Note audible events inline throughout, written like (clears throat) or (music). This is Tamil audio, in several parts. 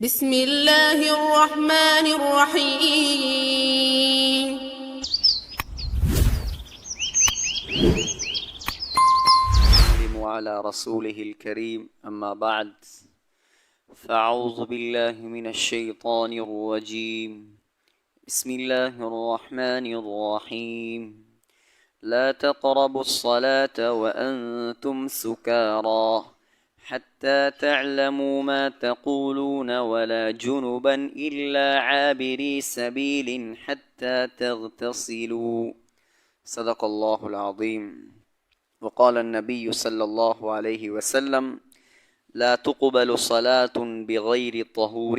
بسم الله الرحمن الرحيم. وسلم على رسوله الكريم. أما بعد فأعوذ بالله من الشيطان الرجيم. بسم الله الرحمن الرحيم. لا تقربوا الصلاة وأنتم سكارى. حتى تعلموا ما تقولون ولا جنبا إلا عابري سبيل حتى تغتسلوا. صدق الله العظيم. وقال النبي صلى الله عليه وسلم لا تقبل صلاة بغير طهور.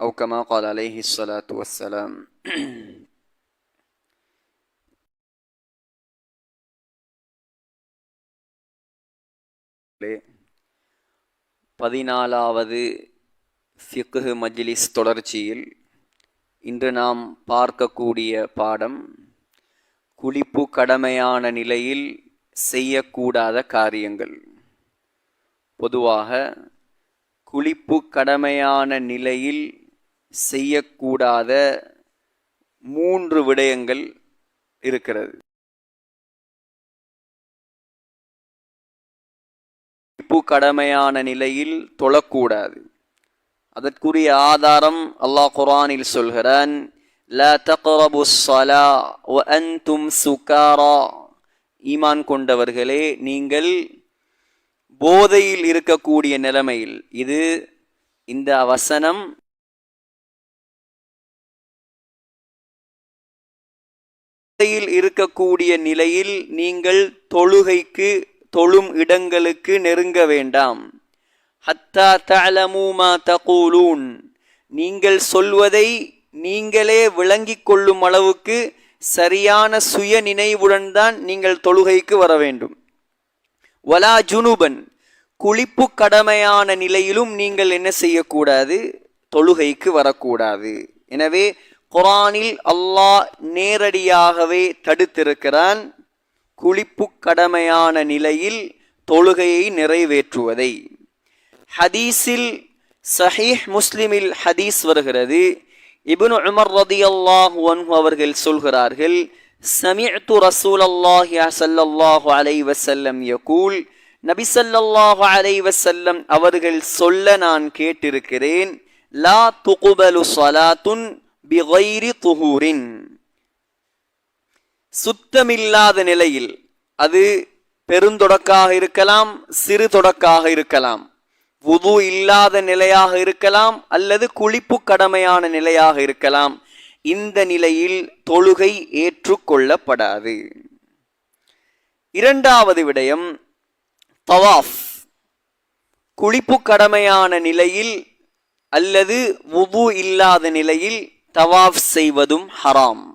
أو كما قال عليه الصلاة والسلام. (clears throat) பதினாலாவது ஃபிக்ஹு மஜ்லிஸ் தொடர்ச்சியில் இன்று நாம் பார்க்கக்கூடிய பாடம் குளிப்பு கடமையான நிலையில் செய்யக்கூடாத காரியங்கள். பொதுவாக குளிப்பு கடமையான நிலையில் செய்யக்கூடாத மூன்று விடயங்கள் இருக்கிறது. குளிப்பு கடமையான நிலையில் தொழக்கூடாது அதற்குரிய ஆதாரம் அல்லாஹ் குரானில் சொல்கிறான் لا تقربوا الصلاة وأنتم سكارى ஈமான் கொண்டவர்களே நீங்கள் போதையில் இருக்கக்கூடிய நிலைமையில் இது இந்த வசனம் போதையில் இருக்கக்கூடிய நிலையில் நீங்கள் தொழுகைக்கு தொழும் இடங்களுக்கு நெருங்க வேண்டாம். ஹத்தா தலமூமா தகூலூன். நீங்கள் சொல்வதை நீங்களே விளங்கிக் கொள்ளும் அளவுக்கு சரியான சுய நினைவுடன் தான் நீங்கள் தொழுகைக்கு வர வேண்டும். வலா ஜுனுபன். குளிப்பு கடமையான நிலையிலும் நீங்கள் என்ன செய்யக்கூடாது? தொழுகைக்கு வரக்கூடாது. எனவே குரானில் அல்லாஹ் நேரடியாகவே தடுத்திருக்கிறான். குளிப்பு கடமையான நிலையில் தொழுகையை நிறைவேற்றுவதை. ஹதீஸில் சஹீஹ் முஸ்லிமில் ஹதீஸ் வருகிறது. இபுன் உமர் ரதி அல்லாஹ் அவர்கள் சொல்கிறார்கள் சமிஅத்து ரசூலல்லாஹி ஸல்லல்லாஹு அலை வசல்லம் யகூல். நபி சல்லாஹு அலை வசல்லம் அவர்கள் சொல்ல நான் கேட்டிருக்கிறேன் லா துகுபலு சலாத்துன் பிகைரி துஹூரின். சுத்தமில்லாத நிலையில் அது பெருந்தொடக்காக இருக்கலாம் சிறு தொடக்காக இருக்கலாம். உது இல்லாத நிலையாக இருக்கலாம் அல்லது குளிப்பு கடமையான நிலையாக இருக்கலாம். இந்த நிலையில் தொழுகை ஏற்றுக்கொள்ளப்படாது. இரண்டாவது விடயம் தவாஃப். குளிப்பு கடமையான நிலையில் அல்லது வுது இல்லாத நிலையில் தவாஃப் செய்வதும் ஹராம்.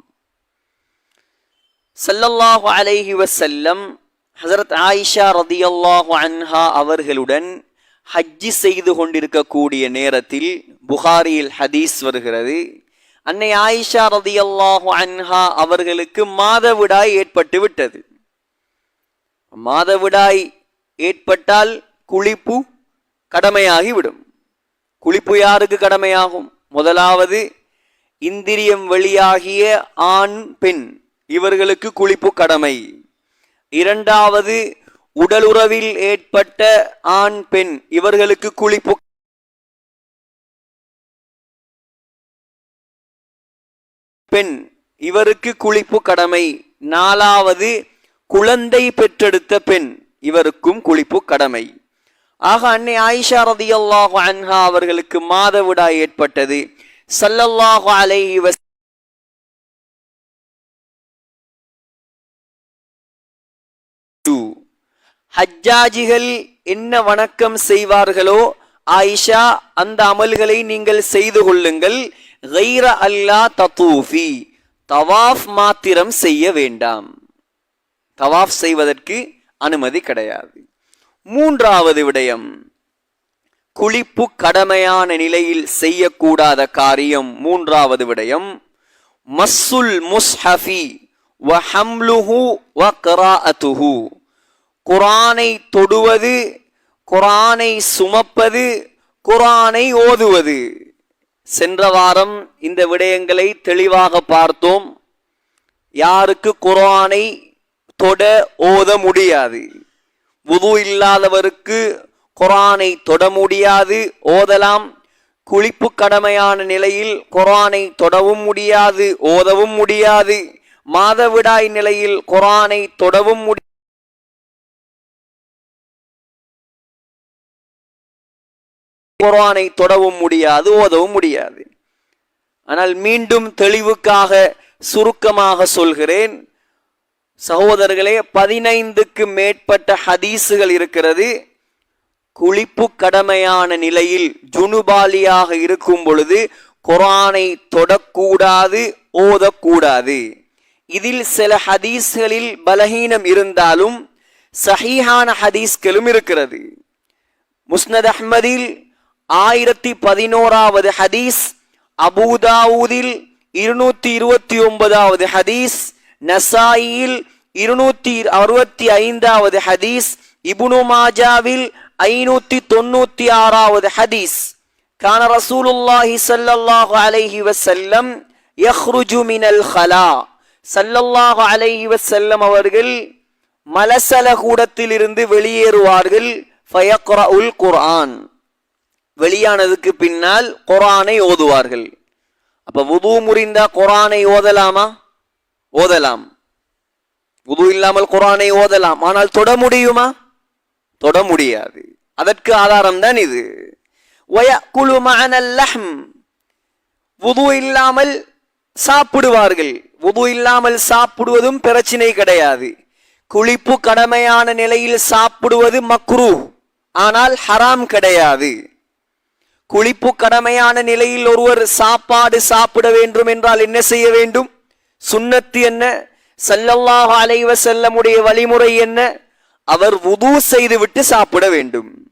சல்லல்லாஹு அலைஹி வசல்லம் ஹசரத் ஆயிஷா ரதியல்லாஹு அன்ஹா அவர்களுடன் ஹஜ்ஜி செய்து கொண்டிருக்கக்கூடிய நேரத்தில் புகாரியில் ஹதீஸ் வருகிறது. அன்னை ஆயிஷா ரதியல்லாஹு அன்ஹா அவர்களுக்கு மாதவிடாய் ஏற்பட்டு விட்டது. மாதவிடாய் ஏற்பட்டால் குளிப்பு கடமையாகிவிடும். குளிப்பு யாருக்கு கடமையாகும்? முதலாவது இந்திரியம் வெளியாகிய ஆண் பெண். இவர்களுக்கு குளிப்பு கடமை. இரண்டாவது உடலுறவில் ஏற்பட்ட ஆண் பெண் இவர்களுக்கு குளிப்பு பெண் இவருக்கு குளிப்பு கடமை. நாலாவது குழந்தை பெற்றெடுத்த பெண் இவருக்கும் குளிப்பு கடமை. ஆக அன்னை ஆயிஷா ரதியல்லாஹு அன்ஹா அவர்களுக்கு மாதவிடாய் ஏற்பட்டது. சல்லல்லாஹு அலைஹி ஹஜ்ஜாஜிகள் என்ன வணக்கம் செய்வார்களோ ஆயிஷா அந்த அமல்களை நீங்கள் செய்து கொள்ளுங்கள். கைர அல்லா தத்தூஃபி தவாஃப் மாத்திரம் செய்ய வேண்டாம். தவாஃப் செய்வதற்கு அனுமதி கிடையாது. மூன்றாவது விடயம். குளிப்பு கடமையான நிலையில் செய்யக்கூடாத காரியம் மூன்றாவது விடயம். மஸ்ஸுல் முஸ்ஹஃபி வ ஹம்லுஹு வ குரானை தொடுவது குரானை சுமப்பது குரானை ஓதுவது. சென்ற வாரம் இந்த விடயங்களை தெளிவாக பார்த்தோம். யாருக்கு குரானை தொட ஓத முடியாது? உது இல்லாதவருக்கு குரானை தொட முடியாது ஓதலாம். குளிப்பு கடமையான நிலையில் குரானை தொடவும் முடியாது ஓதவும் முடியாது. மாதவிடாய் நிலையில் குரானை தொடவும் முடி குரானை தொடவும் முடியாது ஓதவும் முடியாது. ஆனால் மீண்டும் தெளிவுக்காக சுருக்கமாக சொல்கிறேன். சகோதரர்களே பதினைந்துக்கு மேற்பட்ட ஹதீஸுகள் இருக்கிறது. குளிப்பு கடமையான நிலையில் ஜுனுபாலியாக இருக்கும் பொழுது குரானை தொடக்கூடாது ஓதக்கூடாது. இதில் சில ஹதீஸ்களில் பலகீனம் இருந்தாலும் சஹீஹான ஹதீஸ்களும் இருக்கிறது. முஸ்னத் அஹ்மதில் ஆயிரத்தி பதினோராவது ஹதீஸ் அபூதாவூதில் இருநூத்தி இருபத்தி ஒன்பதாவது ஹதீஸ் நசாயில் இருநூத்தி அறுபத்தி ஐந்தாவது ஹதீஸ் இபுனு மாஜாவில் ஐநூத்தி தொண்ணூத்தி ஆறாவது ஹதீஸ். கான ரசூலுல்லாஹி ஸல்லல்லாஹு அலைஹி வஸல்லம் யஹ்ருஜு மினல் ஹலா ஸல்லல்லாஹு அலைஹி வஸல்லம் அவர்கள் மலசல கூடத்திலிருந்து வெளியேறுவார்கள் ஃபயக்ரஉல் குர்ஆன். வெளியானதுக்கு பின்னால் குரானை ஓதுவார்கள். அப்ப உது முறிந்தா குரானை ஓதலாமா? ஓதலாம். உது இல்லாமல் குரானை ஓதலாம். ஆனால் தொட முடியுமா? தொட முடியாது. அதற்கு ஆதாரம் தான் இது உது இல்லாமல் சாப்பிடுவார்கள். உது இல்லாமல் சாப்பிடுவதும் பிரச்சனை கிடையாது. குளிப்பு கடமையான நிலையில் சாப்பிடுவது மக்ரூ ஆனால் ஹராம் கிடையாது. குளிப்பு கடமையான நிலையில் ஒருவர் சாப்பாடு சாப்பிட வேண்டும் என்றால் என்ன செய்ய வேண்டும்? சுண்ணத்து என்ன? சல்லல்லாஹ் அலைவ செல்லமுடைய வழிமுறை என்ன? அவர் வுது செய்துவிட்டு சாப்பிட வேண்டும்.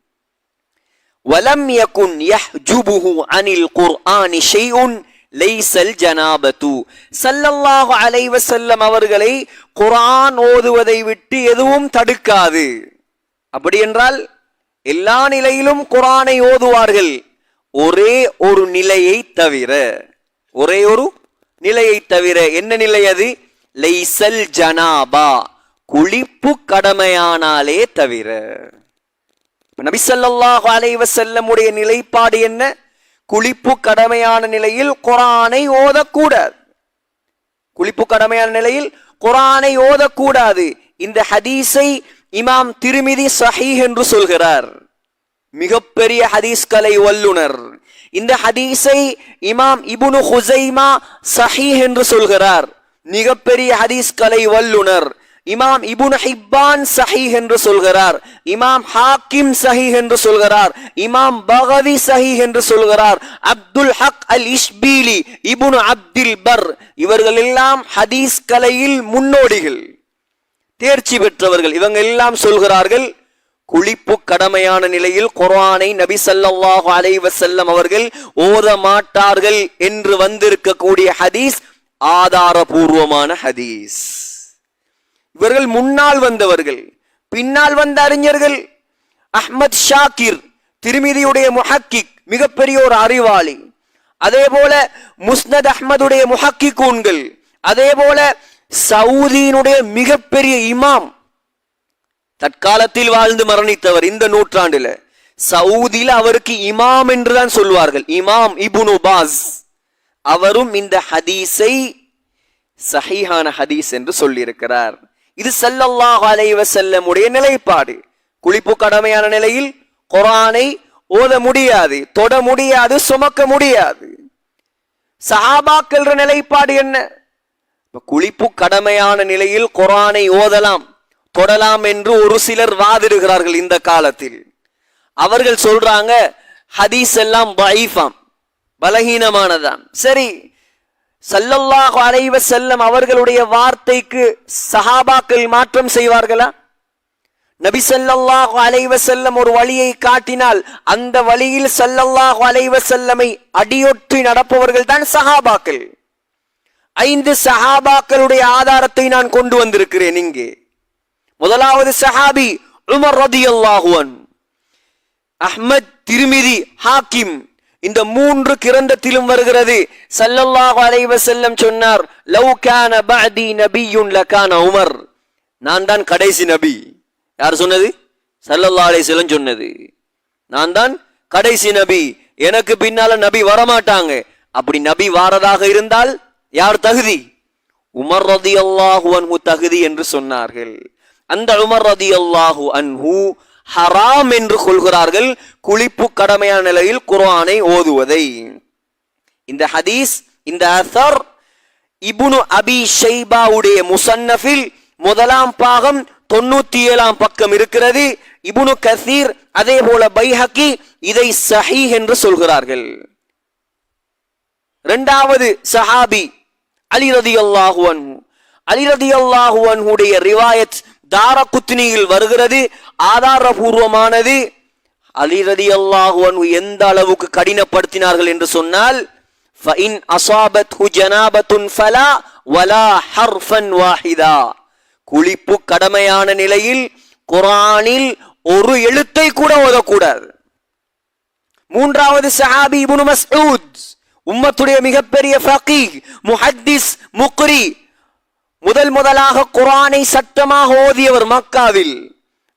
வலம் யகுன் யஹ்ஜுபுஹு அனில் குர்ஆனி ஷைஉன் லைசல் ஜனாபத்து. சல்லல்லாஹு அலைவ வஸல்லம் அவர்களை குரான் ஓதுவதை விட்டு எதுவும் தடுக்காது. அப்படி என்றால் எல்லா நிலையிலும் குரானை ஓதுவார்கள். ஒரே ஒரு நிலையை தவிர ஒரே ஒரு நிலையை தவிர என்ன நிலை அது? லைசல் ஜனாபா குளிப்பு கடமையானாலே தவிர. நபிசல்லாஹு ஸல்லல்லாஹு செல்லமுடைய நிலைப்பாடு என்ன? குளிப்பு கடமையான நிலையில் குரானை ஓதக்கூடாது. குளிப்பு கடமையான நிலையில் குரானை ஓதக்கூடாது. இந்த ஹதீஸை இமாம் திருமிதி சஹீஹ் என்று சொல்கிறார். மிகப்பெரிய ஹதீஸ் கலை வல்லுனர். இந்த ஹதீஸை இமாம் இபுனு ஹுசைமா சஹி என்று சொல்கிறார். மிகப்பெரிய ஹதீஸ் கலை வல்லுனர். இமாம் இபுன் ஹிப்பான் சஹி என்று சொல்கிறார். இமாம் ஹாக்கிம் சஹி என்று சொல்கிறார். இமாம் பகவி சஹி என்று சொல்கிறார். Abdul Haq Al Ishbili Ibn Abdul Barr. இவர்கள் எல்லாம் ஹதீஸ் கலையில் முன்னோடிகள். தேர்ச்சி பெற்றவர்கள். இவங்க எல்லாம் சொல்கிறார்கள் குளிப்பு கடமையான நிலையில் குரானை நபி சல்லாஹு அலைவசல்லம் அவர்கள் ஓத மாட்டார்கள் என்று வந்திருக்கக்கூடிய ஹதீஸ் ஆதாரபூர்வமான ஹதீஸ். இவர்கள் முன்னால் வந்தவர்கள் பின்னால் வந்த அறிஞர்கள் அஹ்மத் ஷாக்கிர் திருமிதியுடைய முஹக்கிக் மிகப்பெரிய ஒரு அறிவாளி. அதே போல முஸ்னத் அஹ்மதுடைய முஹக்கிகூன்கள் அதே போல சவுதியினுடைய மிகப்பெரிய இமாம் தற்காலத்தில் வாழ்ந்து மரணித்தவர் இந்த நூற்றாண்டுல. சவுதியில அவருக்கு இமாம் என்றுதான் சொல்வார்கள். இமாம் இபுனு பாஸ். அவரும் இந்த ஹதீஸை சஹீஹான ஹதீஸ் என்று சொல்லியிருக்கிறார். இது ஸல்லல்லாஹு அலைஹி வஸல்லமுடைய நிலைப்பாடு. குளிப்பு கடமையான நிலையில் குரானை ஓத முடியாது தொட முடியாது சுமக்க முடியாது. சஹாபாக்கள் நிலைப்பாடு என்ன? குளிப்பு கடமையான நிலையில் குரானை ஓதலாம். கொடலாம் என்று ஒரு சிலர் வாதிடுகிறார்கள் இந்த காலத்தில். அவர்கள் சொல்றாங்க ஹதீஸ் எல்லாம் பைஃபாம் பலகீனமானதாம். சரி சல்லல்லாஹு அலைவ செல்லம் அவர்களுடைய வார்த்தைக்கு சஹாபாக்கள் மாற்றம் செய்வார்களா? நபி ஸல்லல்லாஹு அலைவ செல்லம் ஒரு வழியை காட்டினால் அந்த வழியில் ஸல்லல்லாஹு அலைவ செல்லமை அடியொற்றி நடப்பவர்கள் தான் சஹாபாக்கள். ஐந்து சஹாபாக்களுடைய ஆதாரத்தை நான் கொண்டு வந்திருக்கிறேன் இங்கே. முதலாவது சஹாபி உமர் ரதி அல்லாஹுவன் அஹ்மத் திருமிதி ஹாக்கிம். இந்த மூன்று கிரந்தத்திலும் வருகிறது. சல்லல்லாஹு அலைவ செல்லம் சொன்னார் லவ் கான பஅதி நபியுன் லகான உமர். நான் தான் கடைசி நபி. யார் சொன்னது? சல்லல்லா அலை செல்லம் சொன்னது. நான் தான் கடைசி நபி. எனக்கு பின்னால நபி வரமாட்டாங்க. அப்படி நபி வாரதாக இருந்தால் யார் தகுதி? உமர் ரதி அல்லாஹுவன் தகுதி என்று சொன்னார்கள். அந்த உமர் ரதி அல்லாஹு அன்ஹு ஹராம் என்று கொள்கிறார்கள் குளிப்பு கடமையான நிலையில் குர்ஆனை ஓதுவதை. இந்த ஹதீஸ் இந்த அசர் இபுனு அபி ஷைபாவுடைய முசன்னஃபில் முதலாம் பாகம் தொண்ணூத்தி ஏழாம் பக்கம் இருக்கிறது. இபுனு கசீர் அதே போல பைஹக்கி இதை சஹி என்று சொல்கிறார்கள். இரண்டாவது சஹாபி அலி ரதி அல்லாஹு அன்ஹு ரிவாயத் தார குத்தினியில் வருகிறது ஆதாரபூர்வமானது. அலிரதி அல்லாஹுவன் எந்த அளவுக்கு கடினப்படுத்தினார்கள் என்று சொன்னால் ஃபைன் அசாபத் ஹு ஜனாபத்துன் ஃபலா வலா ஹர்ஃபன் வாஹிதா. குளிப்பு கடமையான நிலையில் குரானில் ஒரு எழுத்தை கூட ஓதக்கூடாது. மூன்றாவது சஹாபி இபுனு மஸ்ஊத் உம்மத்துடைய மிகப்பெரிய ஃபகீஹ் முஹத்திஸ் முக்ரி முதல் முதலாக குரானை சட்டமாக ஓதியவர் மக்காவில்.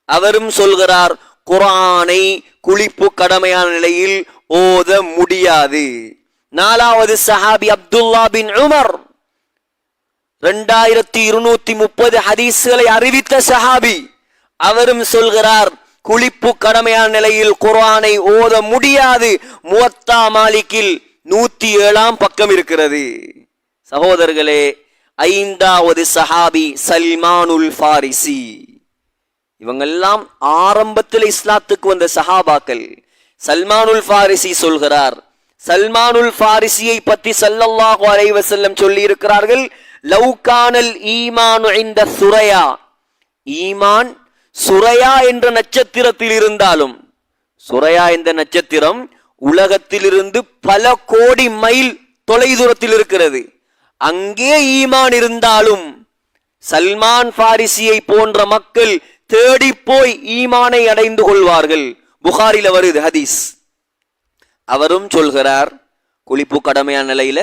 அவரும் சொல்கிறார் குரானை குளிப்பு கடமையான நிலையில் ஓத முடியாது. நாலாவது சஹாபி அப்துல்லா பின் உமர். ரெண்டாயிரத்தி இருநூத்தி முப்பது ஹதீஸ்களை அறிவித்த சஹாபி அவரும் சொல்கிறார் குளிப்பு கடமையான நிலையில் குரானை ஓத முடியாது. முவத்தா மாலிக்கில் நூத்தி ஏழாம் பக்கம் இருக்கிறது. சகோதரர்களே ஐந்தாவது சஹாபி சல்மானுல் ஃபாரிசி. இவங்கெல்லாம் ஆரம்பத்தில் இஸ்லாத்துக்கு வந்த சஹாபாக்கள். சல்மானுல் ஃபாரிசி சொல்கிறார் சல்மானுல் ஃபாரிசியை பற்றி சல்லல்லாஹு அலைவசல்லம் சொல்லி இருக்கிறார்கள் லவ்கானல் ஈமானு இந்த சுரையா. ஈமான் சுரையா என்ற நட்சத்திரத்தில் இருந்தாலும் சுரையா என்ற நட்சத்திரம் உலகத்திலிருந்து பல கோடி மைல் தொலைதூரத்தில் இருக்கிறது. அங்கே ஈமான் இருந்தாலும் சல்மான் பாரிசியை போன்ற மக்கள் தேடி போய் ஈமானை அடைந்து கொள்வார்கள். புகாரில வருது ஹதீஸ். அவரும் சொல்கிறார் குளிப்பு கடமையான நிலையில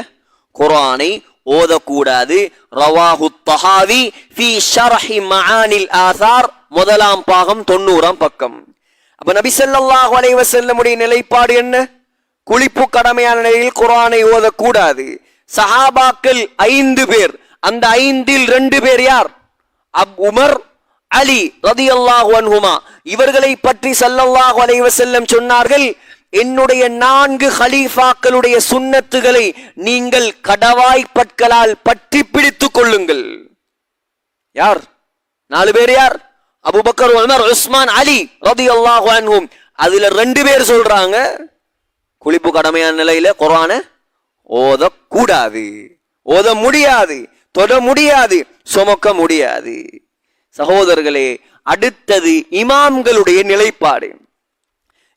குரானை ஓதக்கூடாது. ரவாஹு தஹாவி ஃபி ஷர்ஹி மஆனில் ஆசார் முதலாம் பாகம் தொண்ணூறாம் பக்கம். அப்ப நபி ஸல்லல்லாஹு அலைஹி வஸல்லமுடைய நிலைப்பாடு என்ன? குளிப்பு கடமையான நிலையில் குரானை ஓதக்கூடாது. சஹாபாக்கள் ஐந்து பேர். அந்த ஐந்தில் ரெண்டு பேர் யார்? அப் உமர் அலி ரதியல்லாஹு அன்ஹுமா. இவர்களை பற்றி சல்லல்லாஹு அலைவ செல்லம் சொன்னார்கள் என்னுடைய நான்கு ஹலீஃபாக்களுடைய சுண்ணத்துகளை நீங்கள் கடவாய் பற்களால் பற்றி பிடித்துக் கொள்ளுங்கள். யார்? நாலு பேர் யார்? அபுபக்கர் உமர் உஸ்மான் அலி ரதியல்லாஹு அன்ஹும். அதுல ரெண்டு பேர் சொல்றாங்க குளிப்பு கடமையான நிலையில குரான ஓதக்கூடாது. ஓத முடியாது தொட முடியாது சுமக்க முடியாது. சகோதரர்களே அடுத்தது இமாம்களுடைய நிலைப்பாடு.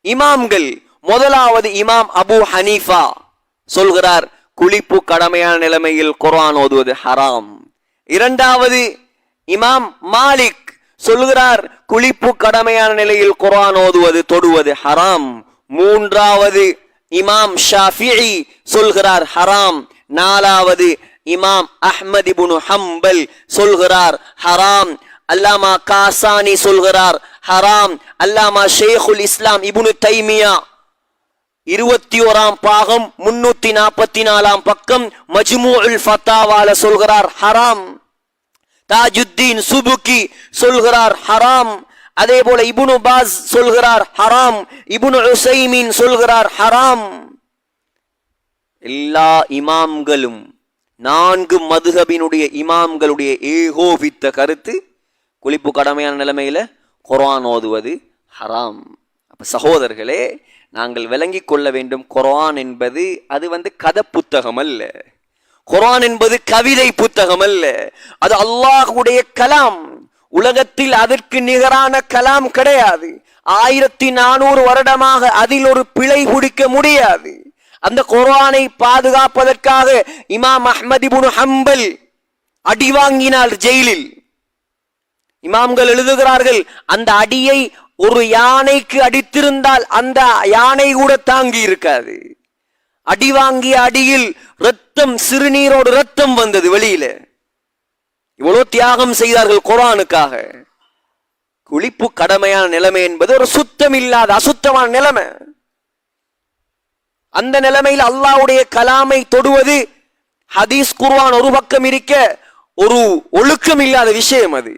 இமாம்கள் முதலாவது இமாம் அபு ஹனீஃபா சொல்கிறார் குளிப்பு கடமையான நிலைமையில் குரான் ஓதுவது ஹராம். இரண்டாவது இமாம் மாலிக் சொல்கிறார் குளிப்பு கடமையான நிலையில் குரான் ஓதுவது தொடுவது ஹராம். மூன்றாவது இமாம் ஷாஃபிஇ சொல்கிறார் ஹராம். நாலாவது இமாம் அஹ்மத் இப்னு ஹம்பல் சொல்கிறார் ஹராம். அல்லாமா காசானி சொல்கிறார் ஹராம். அல்லாமா ஷேகுல் இஸ்லாம் இபுனு தைமியா. இருபத்தி ஓராம் பாகம் முன்னூத்தி நாற்பத்தி நாலாம் பக்கம் மஜ்மூஉல் ஃபத்தாவால சொல்கிறார் ஹராம். தாஜுத்தீன் சுபுக்கி சொல்கிறார் ஹராம். அதே போல இபுனு பாஸ் சொல்கிறார் ஹராம். இபுனு சொல்கிறார் ஹராம். எல்லா இமாம்களும் நான்கு மதுஹபினுடைய இமாம்களுடைய ஏகோபித்த கருத்து குளிப்பு கடமையான நிலைமையில குரான் ஓதுவது ஹராம். அப்ப சகோதரர்களே நாங்கள் விளங்கி கொள்ள வேண்டும் குரான் என்பது அது வந்து கதை புத்தகம் அல்ல. குரான் என்பது கவிதை புத்தகம் அல்ல. அது அல்லாஹுடைய கலாம். உலகத்தில் அதற்கு நிகரான கலாம் கிடையாது. ஆயிரத்தி நானூறு வருடமாக அதில் ஒரு பிழை பிடிக்க முடியாது. அந்த குர்ஆனை பாதுகாப்பதற்காக இமாம் அஹ்மத் இப்னு ஹம்பல் அடி வாங்கினார் ஜெயிலில். இமாம்கள் எழுதுகிறார்கள் அந்த அடியை ஒரு யானைக்கு அடித்திருந்தால் அந்த யானை கூட தாங்கி இருக்காது. அடி வாங்கிய அடியில் ரத்தம் சிறுநீரோடு ரத்தம் வந்தது வெளியில. இவ்வளவு தியாகம் செய்தார்கள் குரானுக்காக. குளிப்பு கடமையான நிலைமை என்பது ஒரு சுத்தம் இல்லாத அசுத்தமான நிலைமை. அந்த நிலைமையில் அல்லாஹ்வுடைய கலாமை தொடுவது ஹதீஸ் குர்வான் ஒரு பக்கம் இருக்க ஒரு ஒழுக்கம் இல்லாத விஷயம் அது.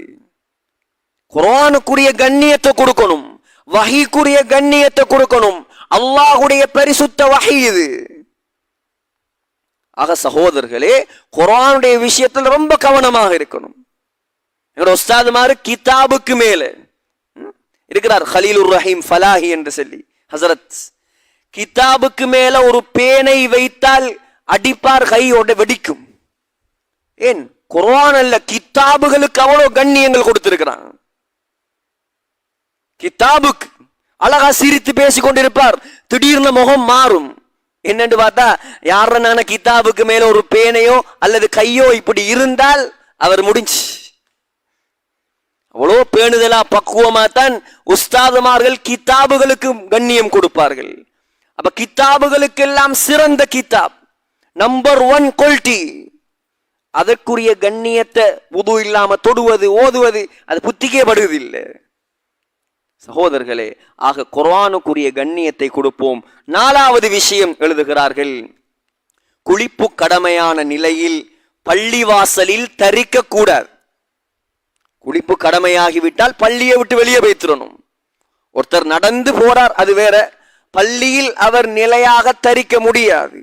குரானுக்குரிய கண்ணியத்தை கொடுக்கணும் வகைக்குரிய கண்ணியத்தை கொடுக்கணும். அல்லாஹ்வுடைய பரிசுத்த வகை இது. ஆக சகோதரர்களே குரானுடைய விஷயத்தில் ரொம்ப கவனமாக இருக்கணும். எங்களோட உஸ்தாதுமாரு கிதாபுக்கு மேல. இருக்கிறார் ஹலீலுர் ரஹீம் ஃபலாஹி என்று சொல்லி ஹசரத். கிதாபுக்கு மேல ஒரு பேனை வைத்தால் அடிப்பார் கையோட வெடிக்கும். ஏன்? குரான் அல்ல கிதாபுகளுக்கு அவ்வளவு கண்ணியங்கள் கொடுத்திருக்கிறான். கிதாபுக்கு அழகா சிரித்து பேசிக் கொண்டிருப்பார் திடீர்னு முகம் மாறும். என்னன்னு பார்த்தா யாரனான கிதாபுக்கு மேல ஒரு பேனையோ அல்லது கையோ இப்படி இருந்தால் அவர் முடிஞ்சு. அவ்வளோ பேணுதலா பக்குவமா தான் உஸ்தாதுமார்கள் கித்தாபுகளுக்கு கண்ணியம் கொடுப்பார்கள். அப்ப கித்தாபுகளுக்கெல்லாம் சிறந்த கித்தாப் நம்பர் ஒன் குவாலிட்டி அதற்குரிய கண்ணியத்தை உது இல்லாம தொடுவது ஓதுவது அது புத்திக்கே படுவதில்லை சகோதரர்களே ஆக குர்ஆனுக்குரிய கண்ணியத்தை கொடுப்போம். நாலாவது விஷயம் எழுதுகிறார்கள். குளிப்பு கடமையான நிலையில் பள்ளிவாசலில் தரிக்க கூடாது குளிப்பு கடமையாகிவிட்டால் பள்ளியை விட்டு வெளியே வைத்திடணும் ஒருத்தர் நடந்து போறார் அது வேற. பள்ளியில் அவர் நிலையாக தரிக்க முடியாது.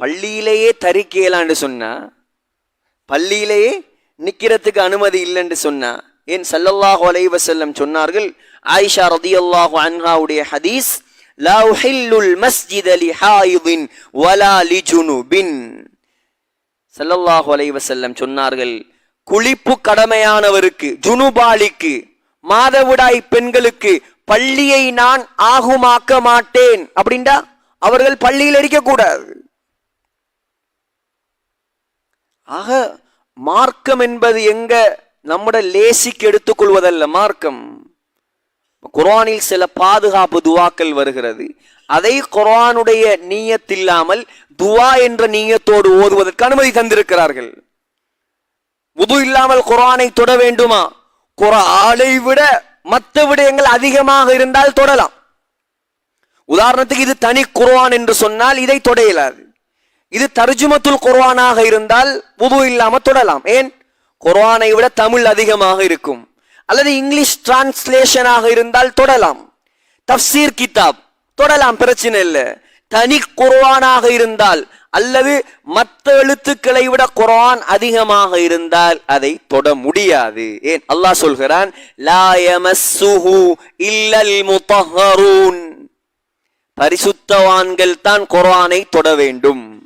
பள்ளியிலேயே தரிக்கலான்னு சொன்னா பள்ளியிலேயே நிக்கிறதுக்கு அனுமதி இல்லைன்னு சொன்னா ஏன் சல்லல்லாஹு அலைஹி செல்லம் சொன்னார்கள்? ஆயிஷா ரதியல்லாஹு அன்ஹாவுடைய ஹதீஸ் லா உஹில்லுல் அலி ஹாயுபின் வலா லிஜுனுபின் ஸல்லல்லாஹு அலைஹி செல்லம் சொன்னார்கள் குளிப்பு கடமையானவருக்கு ஜுனுபாலிக்கு மாதவிடாய் பெண்களுக்கு பள்ளியை நான் ஆகுமாக்க மாட்டேன். அப்படின்டா அவர்கள் பள்ளியில் இருக்கக்கூடாது ஆக மார்க்கம் என்பது எங்க நம்முடைய லேசிக்கு எடுத்துக்கொள்வதல்ல மார்க்கம். குரானில் சில பாதுகாப்பு துவாக்கள் வருகிறது. அதை குரானுடைய நீயத்தில்லாமல் துவா என்ற நீயத்தோடு ஓதுவதற்கு அனுமதி தந்திருக்கிறார்கள். உது இல்லாமல் குரானை தொட வேண்டுமா? குரானை விட மற்ற விடயங்கள் அதிகமாக இருந்தால் தொடலாம். உதாரணத்துக்கு இது தனி குர்வான் என்று சொன்னால் இதை தொடையலாது இது தர்ஜுமத்துல் குர்வானாக இருந்தால் உது இல்லாமல் தொடலாம். ஏன்? குர்ஆனை விட தமிழ் அதிகமாக இருக்கும். அல்லது இங்கிலீஷ் டிரான்ஸ்லேஷனாக இருந்தால் தொடலாம். தப்சீர் கிதாப் தொடலாம் பிரச்சனை இல்லை. தனி குர்ஆனாக இருந்தால் அல்லது மற்ற எழுத்துக்களை விட குர்ஆன் அதிகமாக இருந்தால் அதை தொட முடியாது. ஏன்? அல்லாஹ் சொல்கிறான் இல்லல் பரிசுத்தவான்கள் தான் குர்ஆனை தொட வேண்டும்.